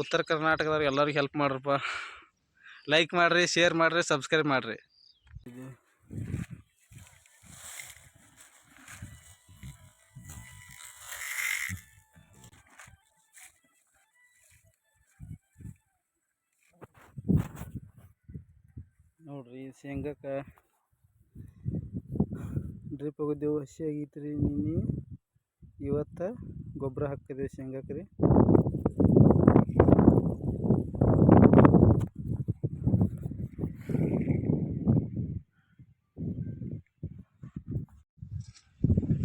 ಉತ್ತರ ಕರ್ನಾಟಕದವ್ರು ಎಲ್ಲರಿಗೂ ಹೆಲ್ಪ್ ಮಾಡ್ರಪ್ಪ. ಲೈಕ್ ಮಾಡಿರಿ ಶೇರ್ ಮಾಡಿರಿ ಸಬ್ಸ್ಕ್ರೈಬ್ ಮಾಡಿರಿ. ನೋಡ್ರಿ ಶೇಂಗಕ್ಕೆ ಡ್ರಿಪ್ ಹೋಗಿದ್ದೆವು, ಹಸಿ ಆಗೈತೆ ರೀ ನಿನ್ನೆ. ಇವತ್ತು ಗೊಬ್ಬರ ಹಾಕಿದೆವು ಶೇಂಗಕ್ಕೆ ರೀ.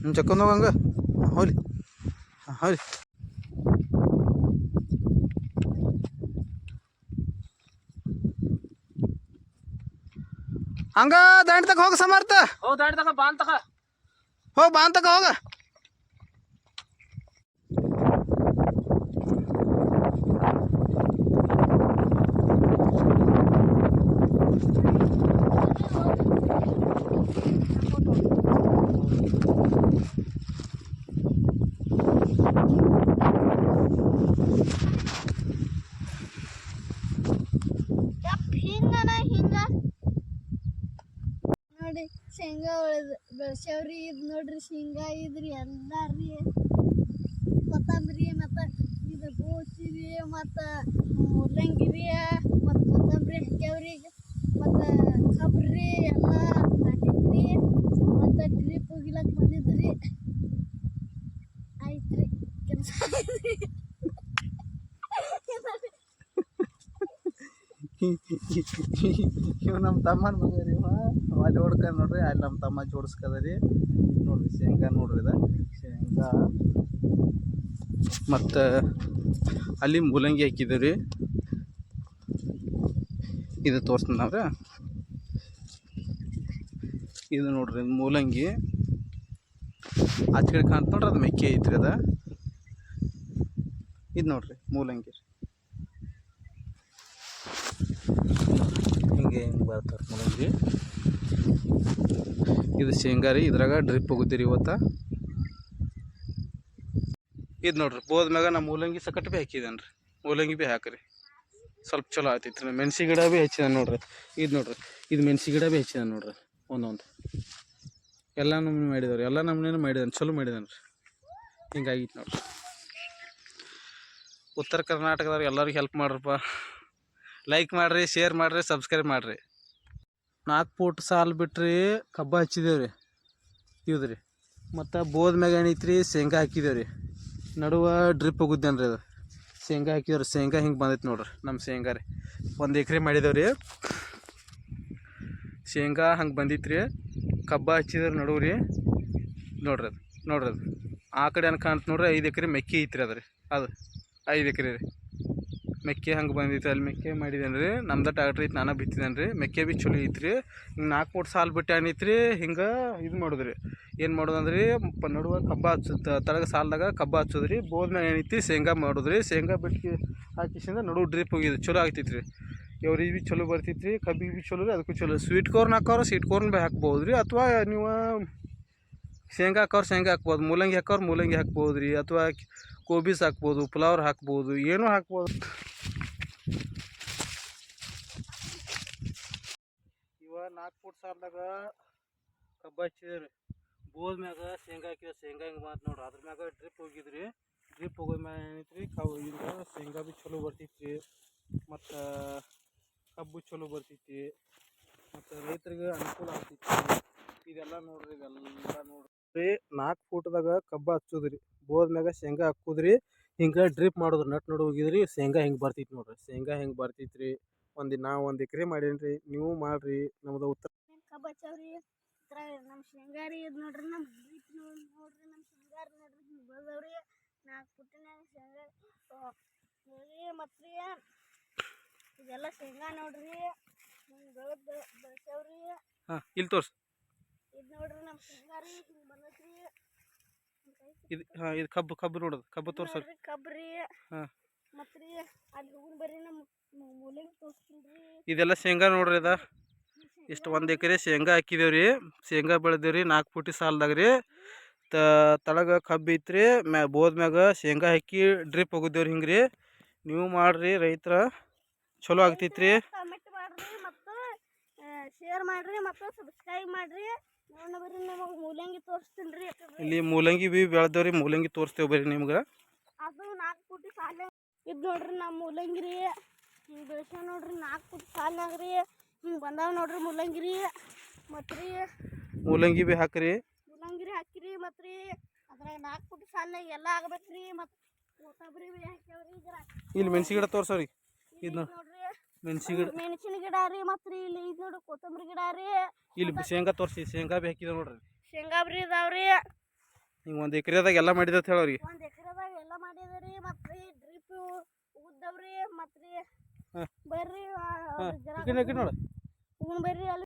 ಹ್ಞೂ ಚಕ್ಕೊಂಡ್ ಹೋಗಂಗ ಹೋಗ್ಲಿ. ಹಾಂ ಹೋಲಿ ಹಂಗ ದಾಂಡ್ ತಕ ಹೋಗ ಸಮರ್ಥ. ಹೌದು ತಗ ಬಾ ಅಂತಕ ಹೋಗ ಬಾ ಅಂತಕ ಹೋಗ. ನೋಡಿ ಶೇಂಗಾ ಒಳದ್ ಬೆಳ್ಸ್ಯಾವ್ರಿ, ಇದು ನೋಡ್ರಿ ಶೇಂಗಾ ಇದ್ರಿ ಎಲ್ಲಾರಿ ಕೊತ್ತಂಬರಿ ಮತ್ತು ಇದು ಗೋಚಿ ರೀ, ಮತ್ತು ಮೂಲಂಗಿ ರೀ, ಮತ್ತು ಕೊತ್ತಂಬರಿ ಹಾಕ್ಯಾವ್ರಿ ಮತ್ತು ಕಬ್ರಿ ಎಲ್ಲ ಹಾಕಿದ್ರಿ ಮತ್ತು ಡ್ರಿಪ್ ಹೋಗಿಲಕ್ ಬಂದಿದ್ರಿ. ರೀ ಕೆಲಸ ಇವ್ ನಮ್ಮ ತಮ್ಮನ ಮಗ ರೀ ಅಲ್ಲಿ ನೋಡ್ರಿ, ಅಲ್ಲಿ ನಮ್ಮ ತಮ್ಮ ಜೋಡಿಸ್ಕದ ರೀ ನೋಡ್ರಿ, ಶೇಂಗಾ ನೋಡ್ರಿ ಇದ. ಶೇಂಗಾ. ಮತ್ತು ಅಲ್ಲಿ ಮೂಲಂಗಿ ಹಾಕಿದ್ದೀವಿ ಇದು ತೋರಿಸ್ತೀನಿ ನಾವು ಇದು ನೋಡ್ರಿ, ಮೂಲಂಗಿ. ಆಚೆ ಕಡೆ ಕಾಣ್ತ ನೋಡ್ರಿ, ಅದು ಮೆಕ್ಕೆ ಐತ್ರಿ ಅದ. ಇದು ನೋಡ್ರಿ, ಮೂಲಂಗಿ. ಹಿಂಗೆ ಹಿಂಗೆ ಬರ್ತಾರೆ ಮೂಲಂಗಿ. ಇದು ಶೇಂಗಾ ರೀ ಇದ್ರಾಗ ಡ್ರಿಪ್ ಹೋಗುತ್ತೀರಿ ಇವತ್ತು. ಇದು ನೋಡ್ರಿ, ಬೋದ ಮ್ಯಾಗ ನಮ್ಮ ಮೂಲಂಗಿ ಸಕಟ್ ಭೀ ಹಾಕಿದೇನೆ ರೀ ಮೂಲಂಗಿ ಭೀ ಹಾಕ್ರಿ. ಸ್ವಲ್ಪ ಚಲೋ ಆಗ್ತೈತಿ ರೀ ಮೆಣಸಿ ಗಿಡ ಭೀ ಹೆಚ್ಚಿದ ನೋಡ್ರಿ. ಇದು ನೋಡ್ರಿ, ಇದು ಮೆಣಸಿ ಗಿಡ ಭೀ ಹೆಚ್ಚಿದ ನೋಡ್ರಿ ಒಂದೊಂದು. ಎಲ್ಲ ನಮ್ನೆ ಮಾಡಿದವ್ರಿ. ಎಲ್ಲ ನಮ್ಮನೇನು ಮಾಡಿದಾನೆ, ಚಲೋ ಮಾಡಿದಾನೆ ರೀ ಹಿಂಗಾಗಿತ್ತು ನೋಡ್ರಿ. ಉತ್ತರ ಕರ್ನಾಟಕದವ್ರಿಗೆ ಎಲ್ಲರಿಗೂ ಹೆಲ್ಪ್ ಮಾಡ್ರಪ್ಪ. ಲೈಕ್ ಮಾಡಿರಿ ಶೇರ್ ಮಾಡಿರಿ ಸಬ್ಸ್ಕ್ರೈಬ್ ಮಾಡಿರಿ. ನಾಲ್ಕು ಫೂಟ್ ಸಾಲು ಬಿಟ್ರಿ ಕಬ್ಬ ಹಚ್ಚಿದೇವೆ ರೀ ಇವ್ದು ರೀ ಮತ್ತು ಬೋದ ಮ್ಯಾಗ ಏನೈತ್ರಿ, ಶೇಂಗಾ ಹಾಕಿದೇವೆ ರೀ ನಡುವ ಡ್ರಿಪ್ ಹೋಗುತ್ತೇನೆ ರೀ ಅದು. ಶೇಂಗಾ ಹಾಕಿದೇವ್ರಿ, ಶೇಂಗಾ ಹಿಂಗೆ ಬಂದೈತೆ ನೋಡ್ರಿ ನಮ್ಮ ಶೇಂಗಾ ರೀ. ಒಂದು ಎಕರೆ ಮಾಡಿದೇವೆ ರೀ ಶೇಂಗಾ ಹಂಗೆ ಬಂದಿತ್ತು ರೀ ಕಬ್ಬ ಹಚ್ಚಿದ್ರೆ ನಡುವು ರೀ ನೋಡ್ರಿ ಅದು ನೋಡ್ರಿ ಅದು. ಆ ಕಡೆ ಕಾಣ್ತ ನೋಡ್ರಿ, ಐದು ಎಕರೆ ಮೆಕ್ಕಿ ಐತ್ರಿ ಅದು ರೀ ಅದು, ಐದು ಎಕರೆ ರೀ. ಮೆಕ್ಕೆ ಹಂಗೆ ಬಂದಿತ್ತು, ಅಲ್ಲಿ ಮೆಕ್ಕೆ ಮಾಡಿದ್ದೇನೆ ರೀ ನಮ್ದು ಟ್ಯಾಕ್ಟ್ರಿ ಇತ್ತು ನಾನು ಬಿತ್ತಿದ್ದೇನೆ ರೀ ಮೆಕ್ಕೆ ಭೀ ಚಲೋ ಐತ್ರಿ. ಹಿಂಗೆ ನಾಲ್ಕು ಮೂರು ಸಾಲು ಬಿಟ್ಟು ರೀ ಹಿಂಗೆ ಇದು ಮಾಡೋದ್ರಿ. ಏನು ಮಾಡೋದಂದ್ರಿ ಪ ನಡುವೆ ಕಬ್ಬ ಹಚ್ಚುತ್ತ ತಳಗ ಸಾಲದಾಗ ಕಬ್ಬ ಹಚ್ಚೋದ್ರಿ. ಬೋದ್ಮ್ಯಾಗ ಏನೈತಿ ಶೇಂಗಾ ಮಾಡೋದ್ರಿ. ಶೇಂಗಾ ಬಿಟ್ಟು ಹಾಕಿಸಿಂದ ನಡು ಡ್ರಿಪ್ ಹೋಗಿದ್ದು, ಚಲೋ ಆಗ್ತಿತ್ತು ರೀ ಇವ್ರಿಗೆ ಭೀ ಚಲೋ ಬರ್ತೈತೆ ರೀ ಕಬ್ಬಿಗೆ ಭೀ ಚಲೋ ರೀ, ಅದಕ್ಕೂ ಚಲೋ. ಸ್ವೀಟ್ ಕಾರ್ನ್ ಹಾಕೋರು ಸ್ವೀಟ್ ಕಾರ್ನ್ ಭೀ ಹಾಕ್ಬೋದು ರೀ ಅಥವಾ ನೀವು ಶೇಂಗಾ ಹಾಕೋರು, ಶೇಂಗಾ ಹಾಕ್ಬೋದು. ಮೂಲಂಗಿ ಹಾಕೋರು, ಮೂಲಂಗಿ ಹಾಕ್ಬೋದು ರೀ ಅಥವಾ ಕೋಬೀಸ್ ಹಾಕ್ಬೋದು ಫ್ಲವರ್ ಹಾಕ್ಬೋದು, ಏನೂ ಹಾಕ್ಬೋದು. ನಾಲ್ಕು ಫೂಟ್ ಸಾಲದಾಗ ಕಬ್ಬ ಹಚ್ಚಿದ್ರಿ ಬೋದ್ ಮ್ಯಾಗ ಶೇಂಗಾ ಹಾಕಿದ ಶೇಂಗಾ ಹಿಂಗೆ ಮಾತು ನೋಡ್ರಿ. ಅದ್ರ ಮ್ಯಾಗ ಡ್ರಿಪ್ ಹೋಗಿದ್ರಿ. ಡ್ರಿಪ್ ಹೋಗೋದ್ ಮ್ಯಾಗ ಏನೈತ್ರಿ, ಕಬ್ಬು ಇಂದ ಶೇಂಗಾ ಭೀ ಚಲೋ ಬರ್ತೈತಿ ಮತ್ತು ಕಬ್ಬು ಚಲೋ ಬರ್ತೈತಿ. ಮತ್ತು ರೈತರಿಗೆ ಅನುಕೂಲ ಆಗ್ತೈತಿ. ಇದೆಲ್ಲ ನೋಡ್ರಿ ಇದೆಲ್ಲ ನೋಡ್ರಿ. ನಾಲ್ಕು ಫೂಟ್ದಾಗ ಕಬ್ಬ ಹಚ್ಚೋದ್ರಿ. ಬೋದ್ ಮ್ಯಾಗ ಶೇಂಗಾ ಹಾಕುದ್ರಿ. ಹಿಂಗೆ ಡ್ರಿಪ್ ಮಾಡೋದ್ರಿ ನಟ್ ನಡು ಹೋಗಿದ್ರಿ. ಶೇಂಗಾ ಹಿಂಗೆ ಬರ್ತೈತಿ ನೋಡ್ರಿ. ಶೇಂಗಾ ಹೆಂಗೆ ಬರ್ತೈತ್ರಿ. ಒಂದು ನಾ ಒಂದು ಎಕರೆ ಮಾಡೇನ್ರಿ ರೀ ನೀವು ಮಾಡ್ರಿ ನಮ್ದು ಉತ್ತರ ಕಬ್ಬ ಹಚ್ಚವ್ರಿ ರೀ ನಮ್ಮ ಶೇಂಗಾರಿ ಇದು ನೋಡ್ರಿ ನಮ್ಮ ನೋಡ್ರಿ ನಮ್ಮ ಶೇಂಗಾರಿ ನೋಡ್ರಿ ಹಿಂಗೆ ಬೆಳ್ದವ್ರಿ ನಾಲ್ಕು ಪುಟ್ಟಿನಾಗ ಶೇಂಗಾ ಮತ್ತು ರೀ ಇದೆಲ್ಲ ಶೇಂಗಾ ನೋಡ್ರಿ ಹಿಂಗೆ ಬೆಳೆದ ಬೆಳ್ಸ್ಯಾವ್ರಿ. ಹಾಂ ಇಲ್ಲಿ ತೋರ್ಸಿ. ಇದು ನೋಡ್ರಿ ನಮ್ಮ ಶೇಂಗಾರಿ ಹಿಂಗೆ ಬಂದೈತ್ರಿ ಇದು ಹಾಂ ಇದು ಕಬ್ಬು ಕಬ್ಬು ನೋಡೋದು ಕಬ್ಬು ತೋರ್ಸೋರಿ. ಕಬ್ಬು ರೀ. ಹಾ. ಮತ್ತು ರೀ ಅಲ್ಲಿ ಹೋಗಿ ಬರ್ರಿ ನಮ್ಮ ಮೂಲಂಗಿ ತೋರಿಸ್ತೀನಿ ರೀ. ಇದೆಲ್ಲ ಶೇಂಗಾ ನೋಡ್ರಿ ಅದ. ಇಷ್ಟು ಒಂದು ಎಕರೆ ಶೇಂಗಾ ಹಾಕಿದೇವ್ರಿ ಶೇಂಗಾ ಬೆಳೆದೇವ್ರಿ ನಾಲ್ಕು ಫೂಟಿ ಸಾಲ್ದಾಗ ರೀ. ತ ತಳಗ ಕಬ್ಬು ಐತ್ರಿ ಮ್ಯಾ ಬೋದ್ ಮ್ಯಾಗ ಶೇಂಗಾ ಹಾಕಿ ಡ್ರಿಪ್ ಹೋಗಿದ್ದೇವ್ರಿ ಹಿಂಗೆ ರೀ. ನೀವು ಮಾಡಿರಿ ರೈತರ. ಚಲೋ ಆಗ್ತೈತ್ರಿ. ಕಮೆಂಟ್ ಮಾಡ್ರಿ ಮತ್ತು ಶೇರ್ ಮಾಡ್ರಿ ಮತ್ತು ಸಬ್ಸ್ಕ್ರೈಬ್ ಮಾಡ್ರಿ. ನೋಡ ಬರ್ರಿ ನಿಮಗೆ ಮೂಲಂಗಿ ತೋರಿಸ್ತೀನಿ ರೀ. ಇಲ್ಲಿ ಮೂಲಂಗಿ ಬಿ ಬೆಳೆದವ್ರಿ ಮೂಲಂಗಿ ತೋರಿಸ್ತೇವೆ ಬರ್ರಿ ನಿಮ್ಗೆ. ಅದು ನಾಲ್ಕು ಫುಟಿ ಸಾಲ ಇದು ನೋಡ್ರಿ ನಮ್ಮ ಮೂಲಂಗಿ ರೀ ಹಿಂಗೆ ಬೆಳೆಸ್ಯಾವ ನೋಡ್ರಿ ನಾಲ್ಕು ಫುಟ್ ಸಾಲಿನಾಗ ರೀ ಹಿಂಗೆ ಬಂದಾವ ನೋಡ್ರಿ ಮೂಲಂಗಿರಿ. ಮತ್ತು ರೀ ಮೂಲಂಗಿ ಬಿ ಹಾಕ್ರಿ. ಮೂಲಂಗಿ ರೀ ಹಾಕಿರಿ ಮತ್ತು ರೀ ಅದ್ರಾಗ ನಾಲ್ಕು ಫುಟ್ ಸಾಲ್ನಾಗ ಎಲ್ಲ ಆಗ್ಬೇಕು ರೀ ಮತ್ತು ಕೊತ್ತಂಬರಿ ಬಿ ಹಾಕ್ಯಾವ್ರಿ ಈಗ ಇಲ್ಲಿ ಮೆಣಸಿ ಗಿಡ ತೋರ್ಸವ್ರಿ. ಇದು ನೋಡ್ರಿ. ಮೆಣಸಿ ಗಿಡ. ಮೆಣಸಿನ ಗಿಡ ರೀ ಮತ್ತು ರೀ ಇಲ್ಲಿ ಇದು ನೋಡ್ರಿ ಕೊತ್ತಂಬರಿ ಗಿಡ ರೀ. ಇಲ್ಲಿ ಶೇಂಗಾ ತೋರಿಸಿ. ಶೇಂಗಾ ಬಿ ಹಾಕಿದ ನೋಡ್ರಿ. ಶೇಂಗಾ ಬರೀ ಇದಾವ್ರಿ. ಹಿಂಗೆ ಒಂದು ಎಕರೆದಾಗ ಎಲ್ಲ ಮಾಡಿದ ಅಂತ ಹೇಳೋರಿ. ಒಂದು ಎಕರೆದಾಗ ಎಲ್ಲ ಮಾಡಿದ್ರಿ ಮತ್ತು ರೀ ಡ್ರಿಪ್ ಬರ್ರಿ ಕಡೆ ನೋಡು. ಬರ್ರಿ ಅಲ್ಲಿ.